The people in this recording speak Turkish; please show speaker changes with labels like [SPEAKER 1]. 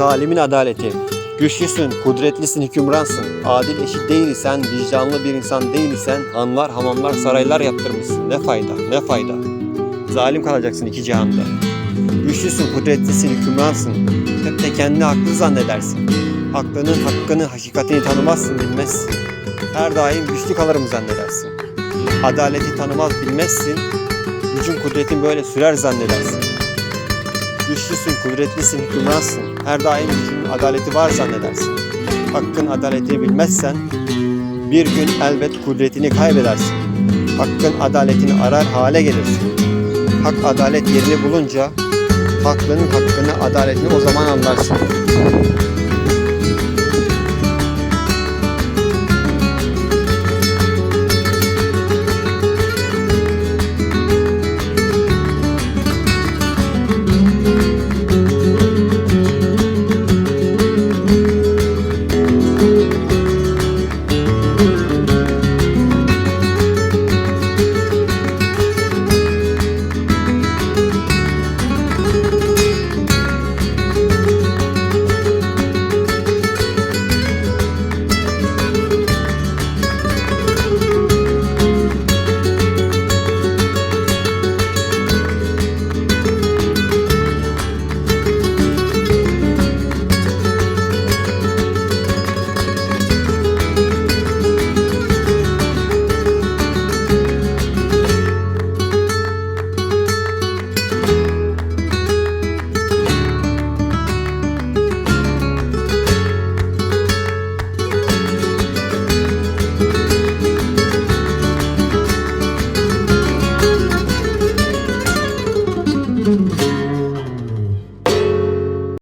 [SPEAKER 1] Zalimin adaleti. Güçlüsün, kudretlisin, hükümransın. Adil eşit değil isen, vicdanlı bir insan değil isen, hanlar, hamamlar, saraylar yaptırmışsın. Ne fayda, ne fayda. Zalim kalacaksın iki cihanda. Güçlüsün, kudretlisin, hükümransın. Hep de kendi haklı zannedersin. Aklının hakkını, hakikatini tanımazsın, bilmezsin. Her daim güçlü kalırım zannedersin. Adaleti tanımaz bilmezsin. Gücün kudretin böyle sürer zannedersin. Güçlüsün, kudretlisin, hükümransın. Her daim gücünün adaleti var zannedersin. Hakkın adaletini bilmezsen bir gün elbet kudretini kaybedersin. Hakkın adaletini arar hale gelirsin. Hak adalet yerini bulunca haklının hakkını, adaletini o zaman anlarsın.